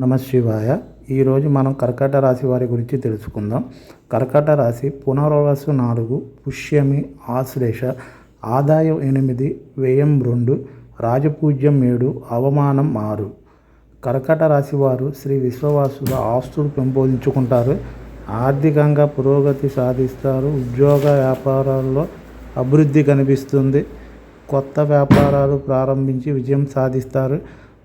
నమ శివాయ. ఈరోజు మనం కర్కాట రాశి వారి గురించి తెలుసుకుందాం. కర్కాట రాశి పునర్వసు నాలుగు పుష్యమి ఆశ్లేష ఆదాయం ఎనిమిది వ్యయం రెండు రాజపూజ్యం ఏడు అవమానం ఆరు. కర్కాట రాశి వారు శ్రీ విశ్వవాసుల ఆస్తులు పెంపొందించుకుంటారు. ఆర్థికంగా పురోగతి సాధిస్తారు. ఉద్యోగ వ్యాపారాల్లో అభివృద్ధి కనిపిస్తుంది. కొత్త వ్యాపారాలు ప్రారంభించి విజయం సాధిస్తారు.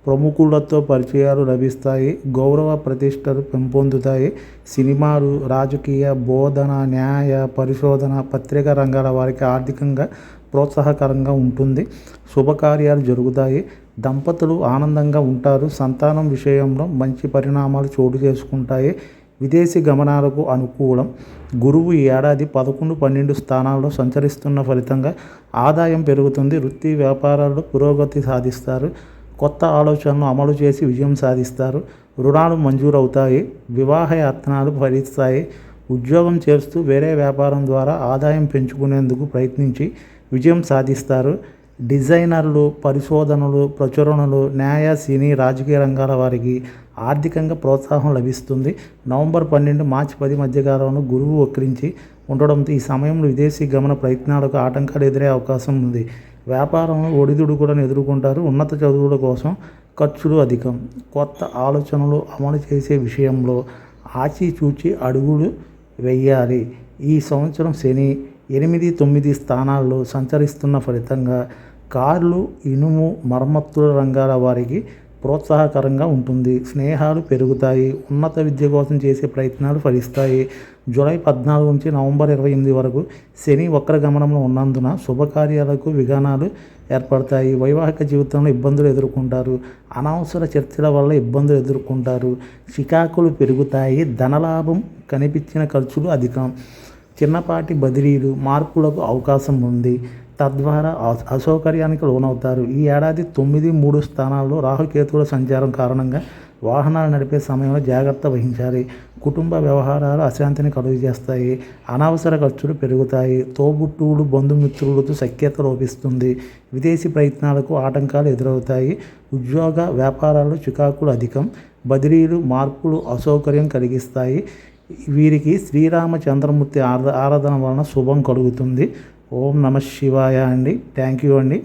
ప్రముఖులతో పరిచయాలు లభిస్తాయి గౌరవ ప్రతిష్టలు పెంపొందుతాయి. సినిమాలు రాజకీయ బోధన న్యాయ పరిశోధన పత్రికా రంగాల వారికి ఆర్థికంగా ప్రోత్సాహకరంగా ఉంటుంది. శుభకార్యాలు జరుగుతాయి. దంపతులు ఆనందంగా ఉంటారు. సంతానం విషయంలో మంచి పరిణామాలు చోటు చేసుకుంటాయి. విదేశీ గమనాలకు అనుకూలం. గురువు ఈ ఏడాది పదకొండు పన్నెండు స్థానాల్లో సంచరిస్తున్న ఫలితంగా ఆదాయం పెరుగుతుంది. వృత్తి వ్యాపారాల్లో పురోగతి సాధిస్తారు. కొత్త ఆలోచనలు అమలు చేసి విజయం సాధిస్తారు. రుణాలు మంజూరవుతాయి. వివాహ యత్నాలు ఫలిస్తాయి. ఉద్యోగం చేస్తూ వేరే వ్యాపారం ద్వారా ఆదాయం పెంచుకునేందుకు ప్రయత్నించి విజయం సాధిస్తారు. డిజైనర్లు పరిశోధనలు ప్రచురణలు న్యాయ సినీ రాజకీయ రంగాల వారికి ఆర్థికంగా ప్రోత్సాహం లభిస్తుంది. నవంబర్ పన్నెండు మార్చి పది మధ్యకాలంలో గురువు వక్రించి ఉండడంతో ఈ సమయంలో విదేశీ గమన ప్రయత్నాలకు ఆటంకాలు ఎదురే అవకాశం ఉంది. వ్యాపారంలో ఒడిదుడుకులను ఎదుర్కొంటారు. ఉన్నత చదువుల కోసం ఖర్చులు అధికం. కొత్త ఆలోచనలు అమలు చేసే విషయంలో ఆచిచూచి అడుగులు వెయ్యాలి ఈ సంవత్సరం శని ఎనిమిది తొమ్మిది స్థానాల్లో సంచరిస్తున్న ఫలితంగా కార్లు ఇనుము మరమ్మతుల రంగాల వారికి ప్రోత్సాహకరంగా ఉంటుంది. స్నేహాలు పెరుగుతాయి. ఉన్నత విద్య కోసం చేసే ప్రయత్నాలు ఫలిస్తాయి. జూలై పద్నాలుగు నుంచి నవంబర్ ఇరవై ఎనిమిది వరకు శని వక్ర గమనంలో ఉన్నందున శుభకార్యాలకు విధానాలు ఏర్పడతాయి. వైవాహిక జీవితంలో ఇబ్బందులు ఎదుర్కొంటారు. అనవసర చర్చల వల్ల ఇబ్బందులు ఎదుర్కొంటారు. చికాకులు పెరుగుతాయి. ధనలాభం కనిపించిన ఖర్చులు అధికం. చిన్నపాటి బదిలీలు మార్పులకు అవకాశం ఉంది. తద్వారా అసౌకర్యానికి లోనవుతారు. ఈ ఏడాది తొమ్మిది మూడు స్థానాల్లో రాహుకేతువుల సంచారం కారణంగా వాహనాలు నడిపే సమయంలో జాగ్రత్త వహించాలి. కుటుంబ వ్యవహారాలు అశాంతిని కలుగజేస్తాయి. అనవసర ఖర్చులు పెరుగుతాయి. తోబుట్టువులు బంధుమిత్రులతో సఖ్యత లోపిస్తుంది. విదేశీ ప్రయత్నాలకు ఆటంకాలు ఎదురవుతాయి. ఉద్యోగ వ్యాపారాల్లో చికాకులు అధికం. బదిలీలు మార్పులు అసౌకర్యం కలిగిస్తాయి. వీరికి శ్రీరామచంద్రమూర్తి ఆరాధన వలన శుభం కలుగుతుంది. ఓం నమ శివాయ అండి. థ్యాంక్ యూ అండి.